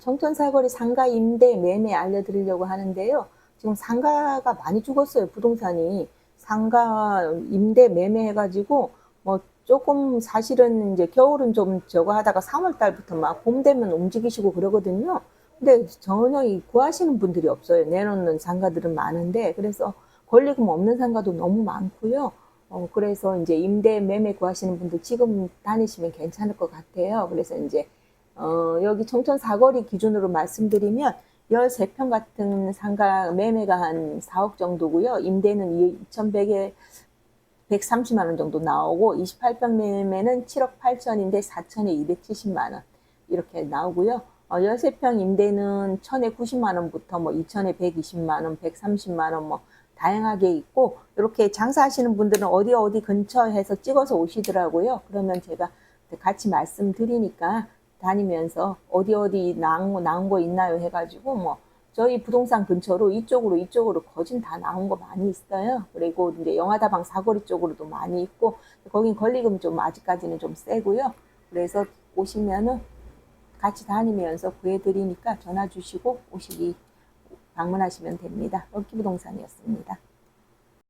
청천사거리 상가 임대 매매 알려드리려고 하는데요. 지금 상가가 많이 죽었어요. 부동산이 상가 임대 매매 해가지고 뭐 조금 사실은 이제 겨울은 좀 저거 하다가 3월 달부터 막 봄 되면 움직이시고 그러거든요. 근데 전혀 이 구하시는 분들이 없어요. 내놓는 상가들은 많은데 그래서 권리금 없는 상가도 너무 많고요. 어, 그래서 이제 임대 매매 구하시는 분들 지금 다니시면 괜찮을 것 같아요. 그래서 이제 어, 여기 청천 사거리 기준으로 말씀드리면 13평 같은 상가 매매가 한 4억 정도고요. 임대는 2,100에 130만 원 정도 나오고 28평 매매는 7억 8천인데 4천에 270만 원 이렇게 나오고요. 어, 13평 임대는 1천에 90만 원부터 뭐 2천에 120만 원, 130만 원 뭐 다양하게 있고 이렇게 장사하시는 분들은 어디 어디 근처에서 찍어서 오시더라고요. 그러면 제가 같이 말씀드리니까 다니면서 어디 어디 나온 거, 나온 거 있나요 해가지고 뭐 저희 부동산 근처로 이쪽으로 이쪽으로 거진 다 나온 거 많이 있어요. 그리고 이제 영화다방 사거리 쪽으로도 많이 있고 거긴 권리금 좀 아직까지는 좀 세고요. 그래서 오시면은 같이 다니면서 구해드리니까 전화 주시고 오시기 방문하시면 됩니다. 럭키 부동산이었습니다.